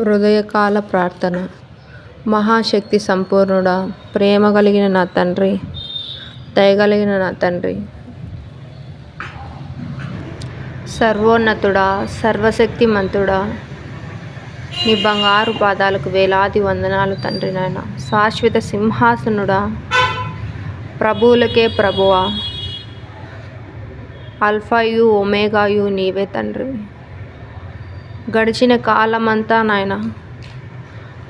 హృదయకాల ప్రార్థన. మహాశక్తి సంపూర్ణుడా ప్రేమ కలిగిన నా తండ్రి దయగలిగిన నా తండ్రి. సర్వోన్నతుడా సర్వశక్తిమంతుడా నీ బంగారు పాదాలకు వేలాది వందనాలు తండ్రి నాయన. శాశ్వత సింహాసనుడా ప్రభువులకే ప్రభువా. అల్ఫాయు ఒమేగాయు నీవే తండ్రి. గడిచిన కాలమంతా నాయన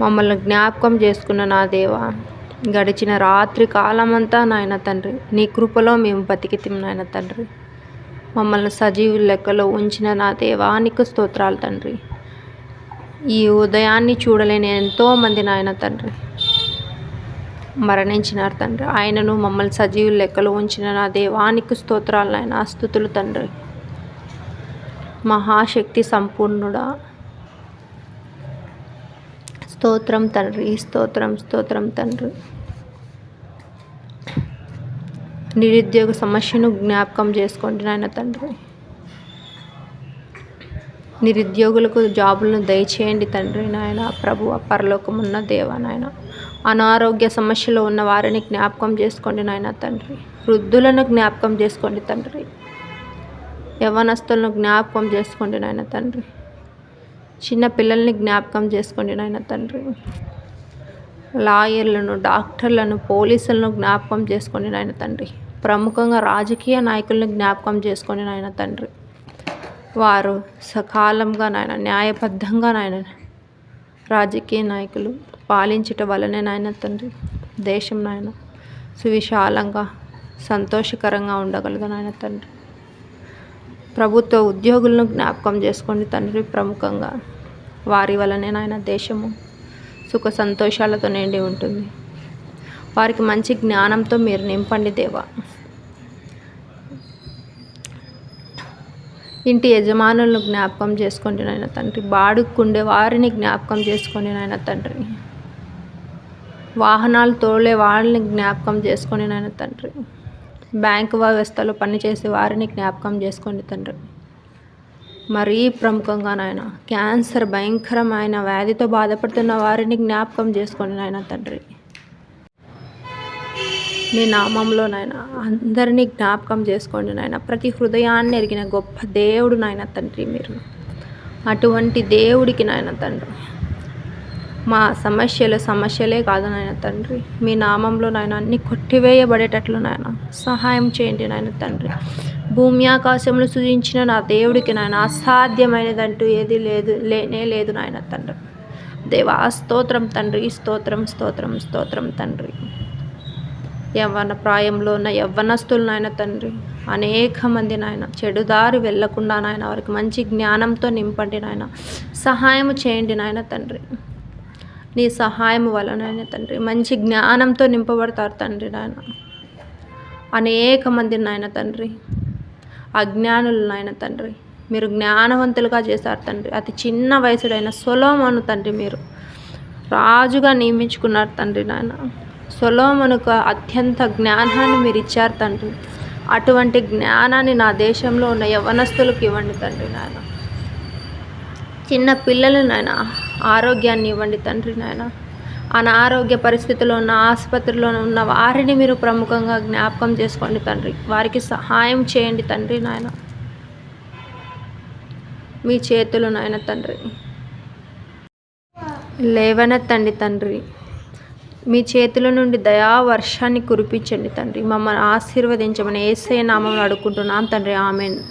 మమ్మల్ని జ్ఞాపకం చేసుకున్న నా దేవ గడిచిన రాత్రి కాలమంతా నాయన తండ్రి నీ కృపలో మేము బతికితిం నాయన తండ్రి. మమ్మల్ని సజీవుల లెక్కలో ఉంచిన నా దేవానికి స్తోత్రాలు తండ్రి. ఈ ఉదయాన్ని చూడలేని ఎంతోమంది నాయన తండ్రి మరణించినారు తండ్రి. ఆయనను మమ్మల్ని సజీవుల లెక్కలో ఉంచిన నా దేవానికి స్తోత్రాలు నాయన. స్థుతులు తండ్రి. మహాశక్తి సంపూర్ణుడా. స్తోత్రం తండ్రి స్తోత్రం స్తోత్రం తండ్రి. నిరుద్యోగ సమస్యను జ్ఞాపకం చేసుకోండి నాయన తండ్రి. నిరుద్యోగులకు జాబులను దయచేయండి తండ్రి నాయన ప్రభు పరలోకమున్న దేవ నాయన. అనారోగ్య సమస్యలో ఉన్న వారిని జ్ఞాపకం చేసుకోండి నాయన తండ్రి. వృద్ధులను జ్ఞాపకం చేసుకోండి తండ్రి. యవనస్తులను జ్ఞాపకం చేసుకోండి నాయన తండ్రి. చిన్న పిల్లల్ని జ్ఞాపకం చేసుకోండి నాయన తండ్రి. లాయర్లను డాక్టర్లను పోలీసులను జ్ఞాపకం చేసుకోండి నాయన తండ్రి. ప్రముఖంగా రాజకీయ నాయకులను జ్ఞాపకం చేసుకోండి నాయన తండ్రి. వారు సకాలంగా నాయన న్యాయబద్ధంగా నాయన రాజకీయ నాయకులు పాలించటం వలనే నాయన తండ్రి. దేశం నాయన సువిశాలంగా సంతోషకరంగా ఉండగలదు నాయన తండ్రి. ప్రభుత్వ ఉద్యోగులను జ్ఞాపకం చేసుకోండి తండ్రి ప్రముఖంగా వారి వలనే నాయన దేశము సుఖ సంతోషాలతో నిండి ఉంటుంది. వారికి మంచి జ్ఞానంతో మీరు నింపండి దేవా. ఇంటి యజమానులను జ్ఞాపకం చేసుకోండి నాయన తండ్రి బాడుక్కుండే వారిని జ్ఞాపకం చేసుకోండి నాయన తండ్రి. వాహనాలు తోలే వాళ్ళని జ్ఞాపకం చేసుకొని నాయన తండ్రి. బ్యాంకు వ్యవస్థలో పనిచేసే వారిని జ్ఞాపకం చేసుకోండి తండ్రి. మరీ ప్రముఖంగా నాయన క్యాన్సర్ భయంకరమైన వ్యాధితో బాధపడుతున్న వారిని జ్ఞాపకం చేసుకోండి నాయన తండ్రి. నీ నామంలో నాయన అందరినీ జ్ఞాపకం చేసుకోండి నాయన. ప్రతి హృదయాన్ని ఎరిగిన గొప్ప దేవుడు నాయన తండ్రి మీరు. అటువంటి దేవుడికి నాయన తండ్రి. మా సమస్యలు సమస్యలే కాదు నాయన తండ్రి. మీ నామంలో నాయన అన్ని కొట్టివేయబడేటట్లు నాయన. సహాయం చేయండి నాయన తండ్రి. భూమి ఆకాశంలో సృజించిన నా దేవుడికి నాయన అసాధ్యమైనదంటూ ఏది లేదు లేనే లేదు నాయన తండ్రి. దేవా స్తోత్రం తండ్రి స్తోత్రం స్తోత్రం స్తోత్రం తండ్రి. యవ్వన ప్రాయంలో ఉన్న యవ్వనస్తులు నాయన తండ్రి అనేక మంది నాయన చెడుదారి వెళ్ళకుండా నాయన వారికి మంచి జ్ఞానంతో నింపండి నాయన. సహాయం చేయండి నాయన తండ్రి. నీ సహాయం వలనైనా తండ్రి. మంచి జ్ఞానంతో నింపబడతారు తండ్రి నాయన. అనేక మంది నాయన తండ్రి. అజ్ఞానులు నాయన తండ్రి. మీరు జ్ఞానవంతులుగా చేశారు తండ్రి. అతి చిన్న వయసుడైన సొలోమను తండ్రి మీరు. రాజుగా నియమించుకున్నారు తండ్రి నాయన. సొలోమనుకు అత్యంత జ్ఞానాన్ని మీరు ఇచ్చారు తండ్రి. అటువంటి జ్ఞానాన్ని నా దేశంలో ఉన్న యవనస్తులకు ఇవ్వండి తండ్రి నాయన. చిన్న పిల్లలు నాయన ఆరోగ్యాన్ని ఇవ్వండి తండ్రి నాయన. అనారోగ్య పరిస్థితిలో ఉన్న ఆసుపత్రిలో ఉన్న వారిని మీరు ప్రముఖంగా జ్ఞాపకం చేసుకోండి తండ్రి. వారికి సహాయం చేయండి తండ్రి నాయన. మీ చేతులు నాయన తండ్రి. లేవనెత్తండి తండ్రి. మీ చేతుల నుండి దయా వర్షాన్ని కురిపించండి తండ్రి. మమ్మల్ని ఆశీర్వదించమని ఏసే నామం అడుగుకుంటున్నాం తండ్రి. ఆమెన్.